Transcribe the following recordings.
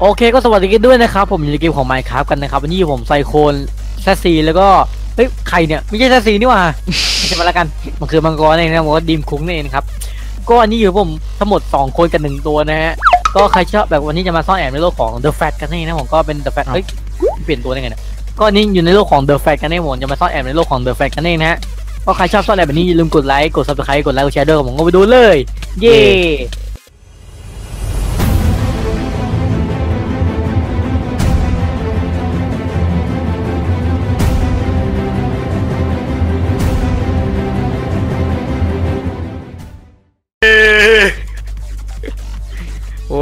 โอเคก็สวัสดีกันด้วยนะครับ ผมอยู่ในเกมของ Minecraft กันนะครับ วันนี้ผมไซโคนแซสซีแล้วก็เฮ้ยใครเนี่ยไม่ใช่แซสซีนี่หว่าไม่ใช่มาแล้วกันมันคือมังกรเองนะผมว่าดีมคุ้งนี่เองครับก็อันนี้อยู่ผมทั้งหมด 2 คนกับหนึ่งตัวนะฮะก็ใครชอบแบบวันนี้จะมาซ่อนแอบในโลกของ The Fat กันนี่นะผมก็เป็น The Fat เฮ้ยเปลี่ยนตัวได้ไงเนี่ยก็อันนี้อยู่ในโลกของ The Fat กันนี่ผมจะมาซ่อนแอบในโลกของ The Fat กันนี่นะฮะก็ใครชอบซ่อนแอบแบบนี้อย่าลืมกดไลค์กด Subscribe กดไลค์กดแชร์ด้วยผมก็ไปดูเลย เย้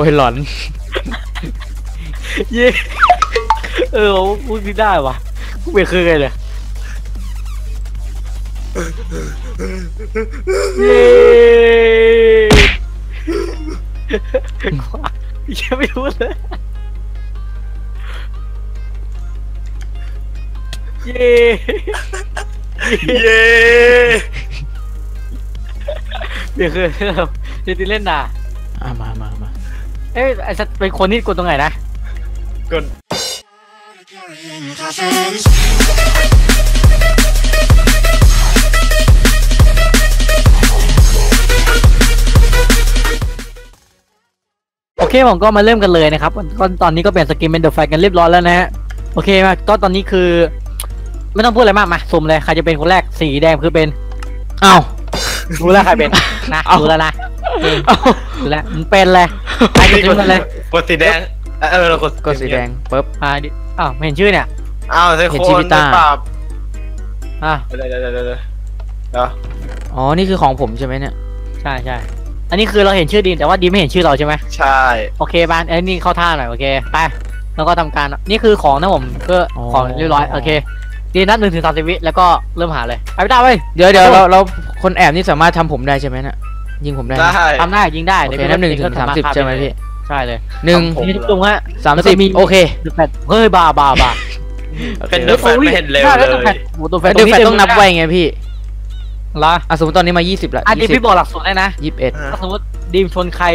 ยหลอนเย้เออพูดไม่ได้วะพูดไม่เคยเลยเย้ยังไม่รู้เลยเย้เย้ไม่เคยครับเดี๋ยวตีเล่นน่ะอะมามามา เอ้ยไอ้สัตว์เป็นคนนี่กดตรงไหนนะ กด โอเคผมก็มาเริ่มกันเลยนะครับก็ตอนนี้ก็เปลี่ยนสกินเป็นเดอะไฟกันเรียบร้อยแล้วนะฮะ โอเคมาก็ตอนนี้คือ ไม่ต้องพูดอะไรมากมาสุ่มเลย ใครจะเป็นคนแรกสีแดงคือเป็นอ้าวรู้แล้วใครเป็นนะเอารู้แล้วนะอ้าวรู้ แล้วมันเป็นเลยใครจะเป็นกันเลยกดสีแดง เออเรากดก็สีแดงปุ๊บอ่าดิอ้าวไม่เห็นชื่อเนี่ย อ้าวไซโคเห็นชีนวิตตาไม่ปรับอะเดี๋ยวเดี๋ยวเดี๋ยวเดี๋ยวเดี๋ยวเดี๋ยวอ๋อ นี่คือของผมใช่ไหมเนี่ย ใช่ใช่อันนี้คือเราเห็นชื่อดีมแต่ว่าดีมไม่เห็นชื่อเราใช่ไหมใช่ โอเคบ้านเอ้ยนี่เข้าท่าหน่อยโอเคไปแล้วก็ทำการนี่คือของนะผมก็ของเรียบร้อยโอเคดีนับหนึ่งถึงสามสิบวิแล้วก็เริ่มหาเลยไปไม่ได้เว้ยเดี๋ยวเดี๋ยวเราเราคนแอบนี่สามารถทำผมได้ใช่ไหมเนี่ย ยิงผมได้ไหมได้ ทำได้ยิงได้โอเคนับหนึ่งถึงสามสิบใช่ไหมพี่ใช่เลยหนึ่งผม นี่ทุกตรงฮะสามแล้วก็สิบมีโอเคดูแฟดเฮ้ยบาบาบาโอเคเป็นเดอะแฟนไม่เห็นเร็วใช่เลแล้วตัวแฟดยโอ้ตัวแฟแล้ดวเดี๋ยวแฟนต้องนับไว้ไงพี่ละอะสมมติตอนนี้มา 20ละอันนี้20พี่บอกหลักสูตรได้นะ21ถ้าสมมติดีมชนใคร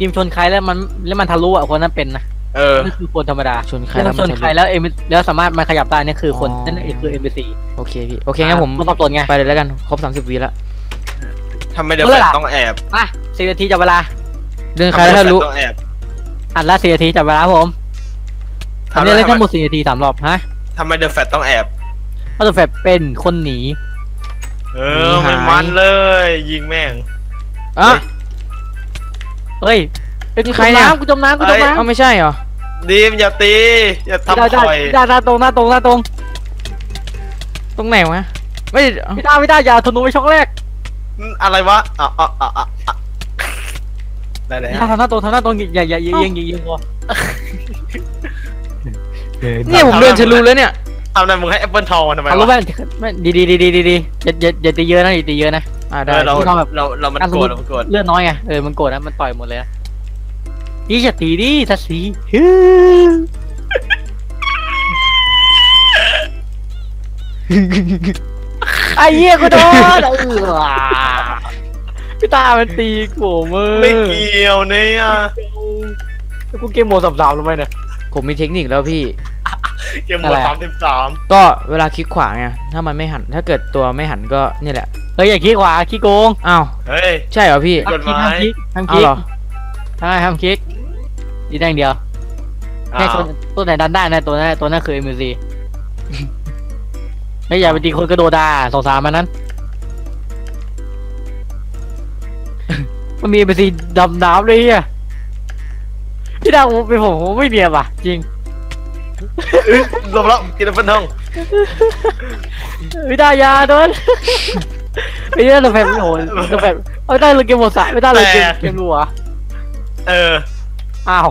ดีมชนใครแล้วมันแล้วมันทะลุอะคนนั้นเป็นนะเออ นั่นคือคนธรรมดาชนใครถ้าแล้วชมันนทะใครลุแล้วเอ็มแล้วสามารถมันขยับได้นี่คือคนอ๋อนั่นเองคือเอ็มบีซีโอเคพี่โอเคงั้นผม ต้องตอบตนไง ไปเลยแล้วกัน ครบ 30วีละ ทำไมเดอะเมื่แฟอไหร่นต้องแอบอะสี่นาทีจับเวลา เดินใครแล้วถ้ารู้ต้องแอบอัดละสี่นาทีจับเวลาครับผมทำได้เล่นทั้งหมดสี่นาทีสามรอบฮะทำไมเดอะแฟนต้องแอบถ้าตัวแฟดเป็นคนหนี เออไม่มันเลย ยิงแม่งอะเฮ้ยเอ้ยนี่กูใครจมเนี่ยน้ำกูจมน้ำกูจมเอ้ยน้ำเอ้าไม่ใช่เหรอดีมอย่าตีอย่าได้ทำได้คอยได้หน้าตรงหน้าตรงหน้าตรง ตรงไหนวะไม่เอ้าไม่ได้ไม่ได้อย่าธนูไปช่องแรก อะไรวะอะอะอะอะอะได้แล้วทำหน้าตรงทำหน้าตรงอย่าอย่าอย่าเอียงอย่าเอียงพอเนี่ยผมเดินทะลุแล้วเนี่ยทำอะไรมึงให้แอปเปิลทองทำไมทะลุวะแม่ไม่ดีดีดีดีดีดีอย่าอย่าอย่าตีเยอะนะอย่าตีเยอะนะอ่าเอได้อเราที่เขาแบบเราเรามันอะสมโกรมุธติเรามันโกรธเลือดน้อยไงเออมันโกรธนะมันต่อยหมดเลยนะนี่จะตีดิทัศสีฮึไอ้เหี้ยกูโดนเออ พี่ตามันตีกูมือไม่เกี่ยวเนี่ยกูเกมโหมดสามๆลงไปเนี่ยผมมีเทคนิคแล้วพี่ เกมหมอะดไรสามสิบสามก็เวลาคลิกขวาไงถ้ามันไม่หัน ถ้าเกิดตัวไม่หันก็เนี่ยแหละเฮ้ยอย่าขี้ขวาขี้โกงอ้าวเฮ้ยใช่เหรอพี่กฎหมายห้ามคลิกห้ามอ้าควลิกเหรอใช่ห้ามคลิกดีได้อย่างเดียวแค่คนตัวไหนดันได้นะตัวนั้นตัวนั้นคือเอ็มซีไม่อย่าไปตีคนกระโดดดาสองสามมันนั้น มันมีเอ็มซีดำน้ำเลยอะพี่ดาวเป็นผมผมไม่เนียนว่ะ จริงรวมแล้วกินแอปเปิลทองพี่ดายาโดนไอ้เนี่ยเราแฟนไม่โหนเราแฟนเอาได้เลยเกมหมดสายไม่ได้เลยเกมเกมรัวเอออ้าว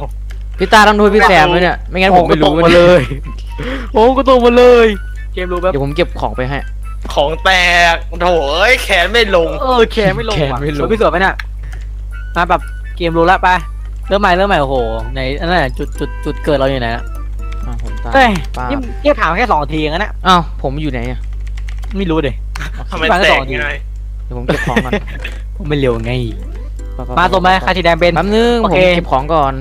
พี่ตาต้องดูพี่แซมด้วยเนี่ยไม่งั้นผมไม่รู้โอ้ก็ตกมาเลยโอ้ก็ตกมาเลย เกมรู้แบบเดี๋ยวผมเก็บของไปให้ ของแตกโถเอ้ยแขนไม่ลง เออแขนไม่ลงแขนว่ะไม่ลงสวยพี่สวยไปเนี่ย มาแบบเกมรู้แล้วไปเริ่มใหม่เริ่มใหม่โอ้โหในอันนั้นนะจุดจุดจุดเกิดเราอยู่ไหนนะอ่าผมตามเฮ้ยป้านี่นี่ถามแค่สองทีเองนะอ้าวผมอยู่ไหนอะไม่รู้เด็ทำไมฟังแตต่อกดีง่ายเดี๋ยวผมเก็บของก่อนผมไม่เร็วไงไปๆๆมาตัวไหมใครที่แดงเป็น แป๊บนึงโอผมเค เก็บของก่อน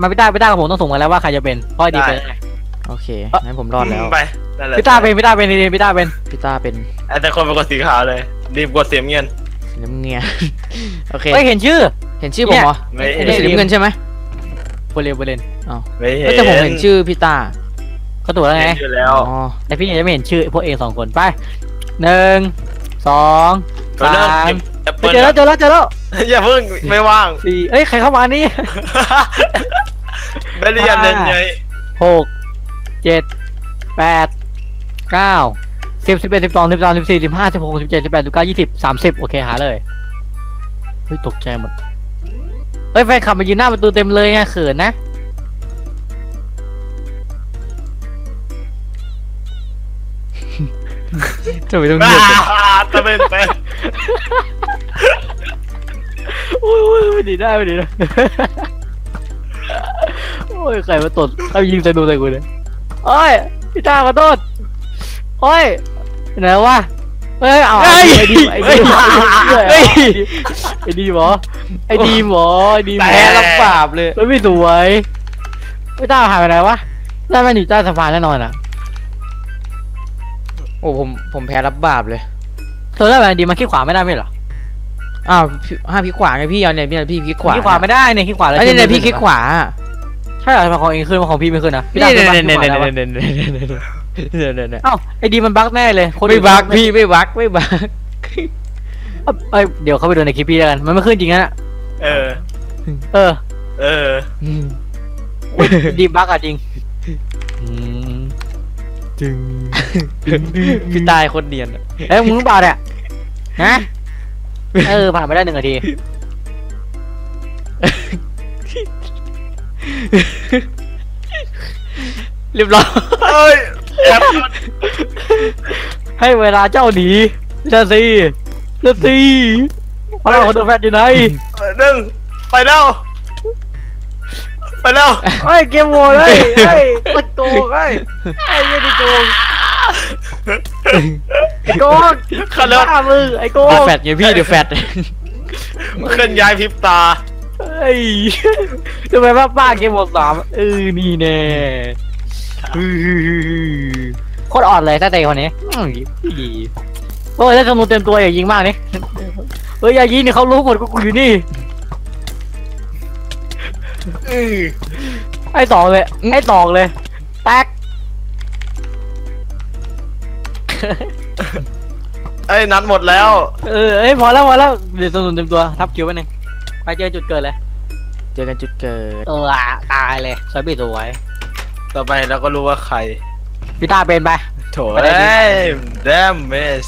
มาพี่ต้าพี่ต้ากับผมต้องส่งมาแล้วว่าใครจะเป็นเพราะไอ้ดีเป็นไงโอเคงั้นผมรอดแล้วไปนั่นแหละพี่ต้าเป็นพี่ต้าเป็นดีๆพี่ต้าเป็นพี่ต้าเป็นแต่คนเป็นคนสีขาวเลยดีมกดเสียเงินสีน้ำเงินโอเค เฮ้ยเห็นชื่อ เห็นชื่อผมเหรอไม่เห็เห็นนสีน้ำเงินใช่ไหมโบเลนโบเลนไม่เห็นเอ้ยแต่ผมเห็นชื่อพี่ต้าเขาตัวแล้วไง เห็นอยู่แล้วอ๋อ แต่พี่ยังไม่เห็นชื่อพวกเองสองคนไปหนึ่งสองก็เริ่มสามเก็บแอปไปเปิลเจอแล้วเจอแล้วเจอแล้วอย่าเพิ่งไม่ว่างสี่เอ้ยใครเข้ามานี่ ไม่ได้ยันเล่นไงหกเจ็ดแปดเก้าสิบสิบเอ็ดสิบสองสิบสามสิบสี่สิบห้าสิบหกสิบเจ็ดสิบแปดสิบเก้ายี่สิบสามสิบโอเคหาเลยเฮ้ยตกใจหมด เฮ้ยแฟนขับมายืนหน้าประตูเต็มเลยไงเขินนะทำไมต้องบ้าเงียบตะเป็นเป็นโอ้ยโอ้ยไม่ดีได้ไม่ดีได้โอ้ยใครมาตดใครมายิงใส่ดูใส่กูเนี่ยโอ้ยพี่ตาขอโทษโอ้ยไหนวะ เฮ้ยเอาไอ้ดีไอ้ดีไอ้ดีไอ้ดีหรอไอ้ดีหรอไอ้ดีหรอแพ้รับบาปเลยมันไม่สวยพี่ตาหายไปไหนวะน่ามันอยู่ใต้สะพานแน่นอนอะโอ้ผมผมแพ้รับบาปเลยเธอได้ไหมดีมันขี้ขวาไม่ได้ไม่เหรออ้าวพี่ห้ามพลิกขวาไงพี่เอาเนี่ยพี่พี่พลิกขวาขี้ขวาไม่ได้เนี่ยขี้ขวาแล้วแล้วเนี่ยพี่คลิกขวาใช่เหรอทำไมของเองขึ้นมาของพี่ไม่ขึ้นนะพี่นี่ตาเนี่ยขึ้นเนี่ยมาเนี่ยขี้ขวาเนี่ยได้ปะเนี่ย เนี่ยเนี่ยเนี่ยเนี่ยเอ้าไอ้ดีมันบั๊กแน่เลยคนไม่อื่นบักพี่ไม่บักไม่บักเอ้ยเดี๋ยวเขาไปดูในคลิปพี่แล้วกันมันไม่ขึ้นจริงนะเออ เออเออดีบั๊กอะจริงจึงพี่ตายคนเนียนอะเอ้ยมึงเปล่าเนี่ยฮะเออผ่านไปได้หนึ่งนาทีเรียบร้อย เอ้ยแอป ให้เวลาเจ้าหนีเจ้าสิเจ้าสิพลังของตัวแฟนอยู่ไหนหนึ่งไปแล้วไปแล้วเฮ้ยเกมโหมดเลยเฮ้ยมันโกงเฮ้ยไอ้เหี้ยันโกงไอ้โกงขันแล้วฆ่ามือไอ้โกเดี๋ยวงแฟดไงพี่เดี๋ยวแฟดเคลื่อนย้ายพริบตาเฮ้ยทำไมว่าป้าเกมโหมดสามเออนี่แน่อื้อ โคตรอ่อนเลยถ้าเตะคนนี้อื้อดีโอ้ยแล้วธนูเต็มตัวอย่ายิงมากนี่เฮ้ยอย่ายิงนี่เขารู้หมดกูกูอยู่นี่อือไอ้ตอกเลยไอ้ตอกเลยแตกไอ้ยนัดหมดแล้ว เออเอ้ยพอแล้วพอแล้วเดี๋ยวธนูเต็มตัวทับคิวไปหนึ่งไปเจอจุดเกิดเลย เจอกันจุดเกิดเอออะตายเลยสวยบีสวย ต่อไปเราก็รู้ว่าใครพี่ตาเป็นไปโถไปได้เอ้ดิยแดมเมส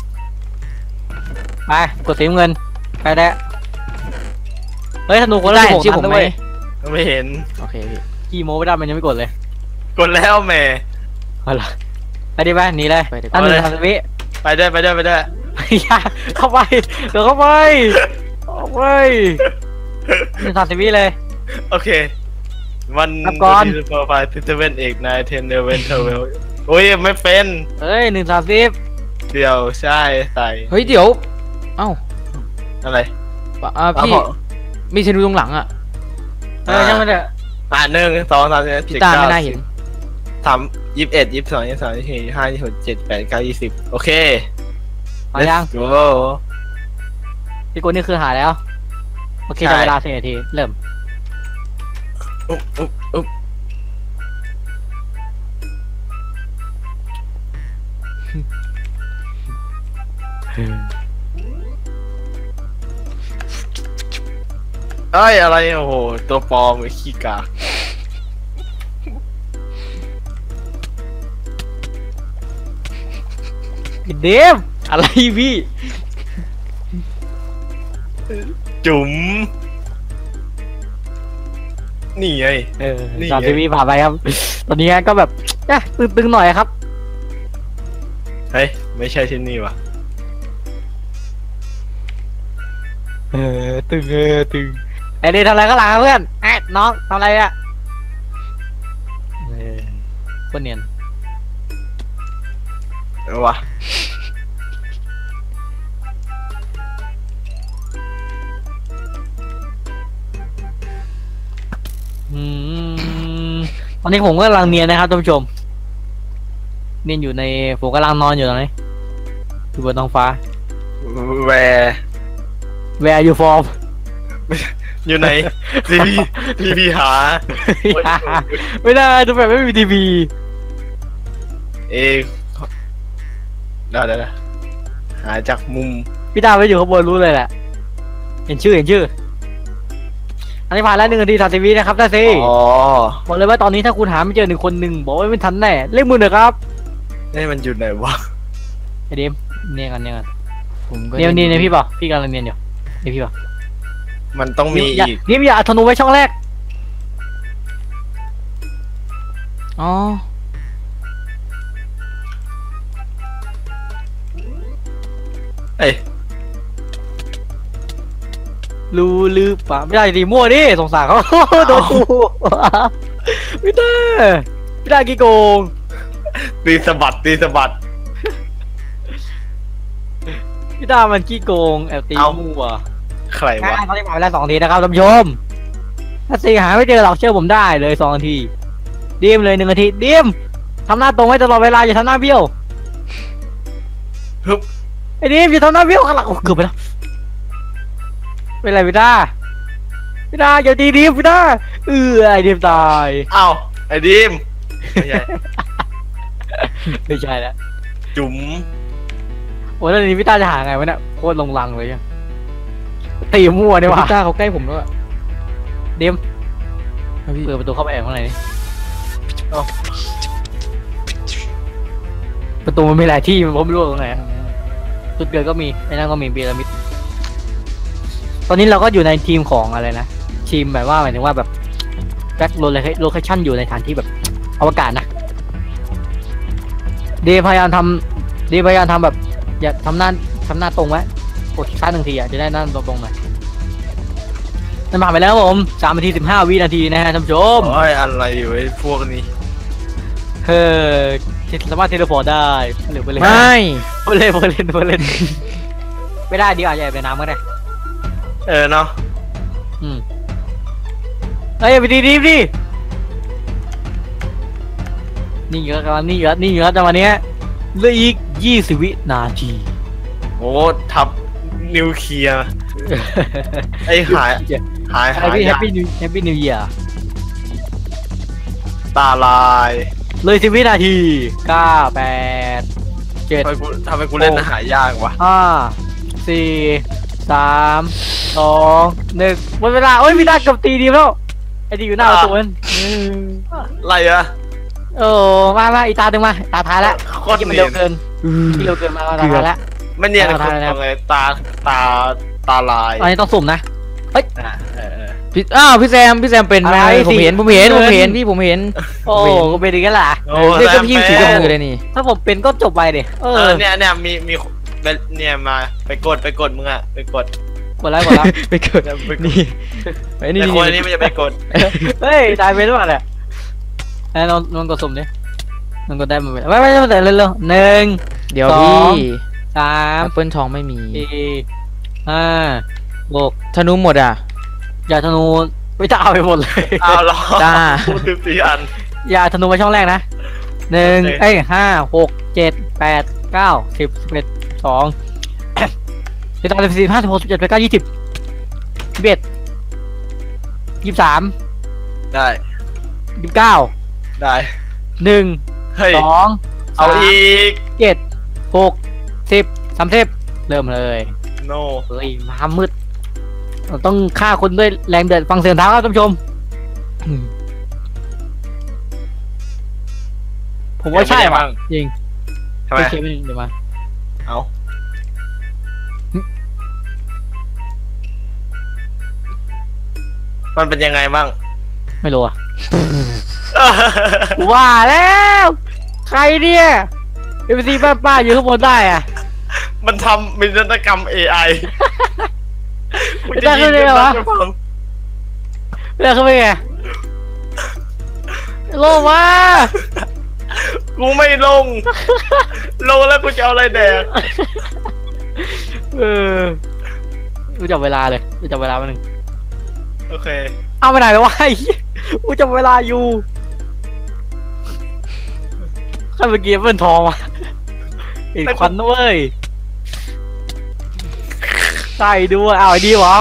ไปกดสีน้ำเงินไปได้เฮ้ยธนูคนได้ละเห็หนกชื่อนัผดมนะไหมเว้ยไม่เห็นโอเคพี่กี่โมไม่ได้มันยังไม่กดเลย กดแล้วแหม่เอาล่ะไปดิไปหนีเลยไปดีกอันว่าหนึ่งทำสวิไปด้วยไปด้วยไปด้วยอย่าเข้าไปเดี๋ยวเข้าไปเข้าไปหนึ่งทำสวิเลย โอเค วันครับก่อนที่โปรไฟล์ที่เว่นเอกนายเทนเดเวนเทเวลโอ้ยไม่เป็นเฮ้ยหนึ่งสามสิบเดี๋ยวใช่ใส่เฮ้ยเดี๋ยว เอ้าอะไรอ่าพี่ เอามีธนูตรงหลังอะเออยังไม่ได้อ่าหนึ่งสองสามสี่พี่ตาไม่น่าเห็น สามยี่สิบเอ็ดยี่สิบสองยี่สิบสามยี่สิบสี่ยี่สิบห้ายี่สิบหกเจ็ดแปดเก้ายี่สิบโอเคมายังโอ้พี่กุลนี่คือหายแล้ว โอเคใช่ จะเวลาสี่นาที เริ่ม อุ๊บอุ๊บอุ๊บเอ้ยอะไรโอ้โหตัวปลอมไอ้ขี้กากเดมอะไรพี่ จุ๋ม นี่ไง เออนี่สามไงสิบวิผ่านไปครับ ตอนนี้ก็แบบเอ๊ะตึงๆหน่อยครับ เฮ้ยไม่ใช่ที่นี่วะเออตึงเออตึงไอ้เดทำอะไรก็หลังอะเพื่อนแอะน้องทำอะไรอะเออคนเนียน เออวะ อืมตอนนี้ผมก็กำลังเนียนนะครับท่านผู้ชม เนียนอยู่ในผมกำลังนอนอยู่ตรงนี้อยู่บนท้องฟ้า แวร์ Where you from อยู่ไหนทีพีทีพีหา ไม่ได้ดูแบบไม่มีทีวีเองเดี๋ยวเดี๋ยวเดี๋ยวหาจากมุมพี่ดาวไปอยู่ข้างบนรู้เลยแหละ เห็นชื่อเห็นชื่อ อันนี้ผ่านแล้วหนึ่งนาทีสามสิบวินะครับท่านซีอ๋อบอกเลยว่าตอนนี้ถ้าคุณหาไม่เจอหนึ่งคนหนึ่งบอกว่าไม่ทันแน่เล่นมือหน่อยครับนี่มันอยู่ไหนวะไอเดมเนี่ยกันเนี่ยกันผมก็เนี่ยเนี่ยเนี่ยพี่เปล่าพี่กำลังเนียนอยู่เนี่ยพี่เปล่ามันต้องมีอย่าอีกนี่อย่าเอาธนูไว้ช่องแรกอ๋อเอ้ย รู้หรือเปล่าไม่ได้ดีมั่วดิสงสารเขาโดนกูไม่ได้ไม่ได้กี่โกงตีสะบัดตีสะบัดพี่ดามันขี้โกงแอบตีเอ้ามั่วใครวะง่ายตอนนี้ผ่านไปแล้วสองนาทีนะครับท่านผู้ชมถ้าสี่หาไม่เจอหรอกเชื่อผมได้เลยสองนาทีดีมเลยหนึ่งนาทีดีมทำหน้าตรงไว้ตลอดเวลาอย่าทำหน้าเบี้ยวฮึบไอ้ดีมอย่าทำหน้าเบี้ยวข้างหลังโอ้เกือบไปแล้ว เป็นไรพี่ดาพี่ดาอย่าตีดีมพี่ดาเออไอ้ดีมตายเอ้าไอ้ดิมไม่ใช่ไม่ใช่แล้วจุ๋มโอ้แล้วนี้พี่ดาจะหาไงวะเนี่ยโคตรลงลังเลยอะตีมั่วเนี่ยว่ะพี่ต้าเขาใกล้ผมแล้วอะดีมครับพี่เปิดประตูเข้าไปแอบข้างในนี่เอ้าประตูมันมีหลายที่ผมไม่รู้ว่าตรงไหนอะจุดเกิดก็มีไอ้นั่นก็มีพีระมิด ตอนนี้เราก็อยู่ในทีมของอะไรนะ ทีมแบบว่าหมายถึงว่าแบบแบ็คโลเคชั่นอยู่ในฐานที่แบบอวกาศนะ เดย์พยายามทำเดย์พยายามทำแบบ อย่าทำหน้าทำหน้าตรงไว้กดซ้ายหนึ่งทีอะจะได้หน้าตรงๆหน่อยนั่นผ่านไปแล้วครับผมสามนาทีสิบห้าวินาทีนะฮะท่านผู้ชม โอ้ยอะไรอยู่ไอ้พวกนี้ เฮ้ยสามารถเทเลพอร์ตได้หรือไปเลยไม่ไปเล่นไปเล่นไปเล่นไม่ได้ดีกว่าอย่าไปน้ำก็ได้ เออเนาะอืมเฮ้ยไปดีดีดินี่เยอะกันนี่เยอะนี่เยอะจังวันเนี้ยเหลืออีกยี่สิบวินาที โอ้ทับนิวเคลียร์ไอ้หายหายแฮหาปยปี้แฮยาปปี้นิวแฮปปี้นิวเยียร์ตาลายเลยสิบวินาทีเก้าแปดเจ็ดทำไมกูทำไมกูเล่นอาหารยากวะห้าสี่ สามสองหนึ่งหมดเวลาโอ้ยพี่ดาเกับตีดีแล้วไอ้ดีอยู่หน้าประตูนั่นอะไรอะโอ้มามาอีกตาหนึ่งมาตาท้ายแล้วโคตรที่มันเนีเร็ยนวเกินที่เร็วเกินมาตาท้ายแล้วไม่เนียนเอาคนได้ตรงไงตาตาตาลายอันนี้ต้องสุ่มนะอะเออเออพี่อ้าวพี่แซมพี่แซมเป็นไหมอะไรผมสิเห็นผมเห็นผมเห็นเงินพี่ผมเห็นโอ้ก็เป็นอย่างนั้นแหละโอ้เรียกก็แซมพี่ถือกำมือเลยนี่ถ้าผมเป็นก็จบไปเดี๋ยเอเอออเนี่ยเนี่ยมีมี เนี่ยมาไปกดไปกดมึงอะไปกดกดแล้วกดแล้วไปเกิดไปกดนี่ไอ้นี่ไอ้นี่คนนี้มันจะไปกดเฮ้ยตายไปหรือเปล่าเนี่ยไอ้ลองลองกดสุ่มดิลองกดได้ไหมไม่ไม่ไม่แต่เร็วๆหนึ่งเดี๋ยวสองพี่สามแอปเปิลทองไม่มีสี่ห้าหกธนูหมดอะอย่าธนูไม่จะเอาไปหมดเลยอ้าวเหรอจ้าพูดถึงสี่อันอย่าธนูไว้ช่องแรกนะหนึ่งโอเคเอ้ยห้าหกเจ็ดแปดเก้าสิบสิบเอ็ด สองสิบสามสิบสี่ห้าสิบหกสิบเจ็ดแปดเก้ายี่สิบสิบเอ็ดยี่สิบสามได้ยี่สิบเก้าได้หนึ่งเฮ้ยสองเอาสามอีกเจ็ดหกสิบสามสิบเริ่มเลย โนเฮ้ยมามืดเราต้องฆ่าคนด้วยแรงเดือดฟังเสียงเท้าครับท่านผู้ชม ผมว่าใช่ว่ะจริงทำไมโอเคไม่เดี๋ยวมา เอามันเป็นยังไงบ้าง ไม่รู้อะ ว่าแล้ว ใครเนี่ยเอฟซีป้าป้าอยู่ข้างบนได้อะ มันทำมินตกรรม AI ไม่ได้ขึ้นเลยเหรอวะไม่ฟังเรื่องเขาเป็นไงโลมา กูไม่ลง ลงแล้วกูจะเอาอะไรแดกเออกูจับเวลาเลยกูจับเวลามาหนึ่งโอเค เอาไปไหนแล้ววะไอ้เหี้ยกูจับเวลาอยู่ถ้าเมื่อกี้เปิ้ลทองมาเห็นควันนะเว้ยใช่ด้วยอ้าวไอ้ดีวะ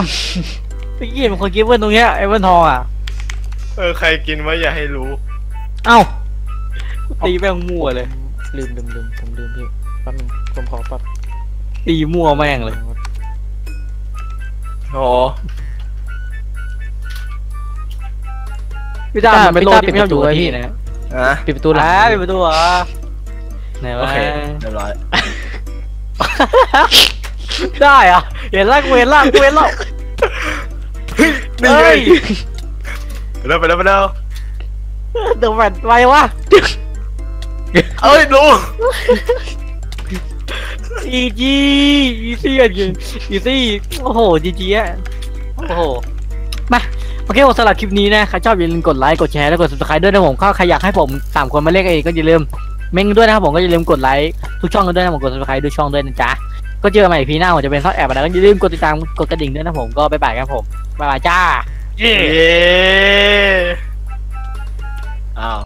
เมื่อกี้เห็นคนกินเปิ้ลตรงเนี้ยไอ้เปิ้ลทองอะ เออใครกินวะอย่าให้รู้ เอ้า ตีแม่งมั่วเลย ลืมลืมลืมผมลืมพี่แป๊บนึงผมขอปรับตีมั่วแม่งเลยโอ้พี่ดามันเป็นโลกที่ไม่ชอบอยู่กับที่นะอะปิดประตูหลังอ่าปิดประตูเหรอไหนโอวะเคเรียบร้อยได้อะเห็นล่างเวนล่างเวนแล้วนี่ไงเฮ้ยไปแล้วไปแล้วไปแล้วเดี๋ยวแฟนไปวะ เอ้ยนูจีจีอีซี่กันอยู่อีซี่โอ้โหจีจีอะโอ้โหมาโอเคสำหรับคลิปนี้นะใครชอบอย่าลืมกดไลค์กดแชร์และกด subscribe ด้วยนะผมก็ใครอยากให้ผมสามคนมาเล่นกันเองก็อย่าลืมเม้งด้วยนะครับผมก็อย่าลืมกดไลค์ทุกช่องกันด้วยนะผมกด subscribe ด้วยช่องด้วยนะจ๊ะก็เจอกันใหม่พีหน้าผมจะเป็นซอสแอบอะไรก็อย่าลืมกดติดตามกดกระดิ่งด้วยนะผมก็บ๊ายบายครับผมบ๊ายบายจ้าเย้อ้าว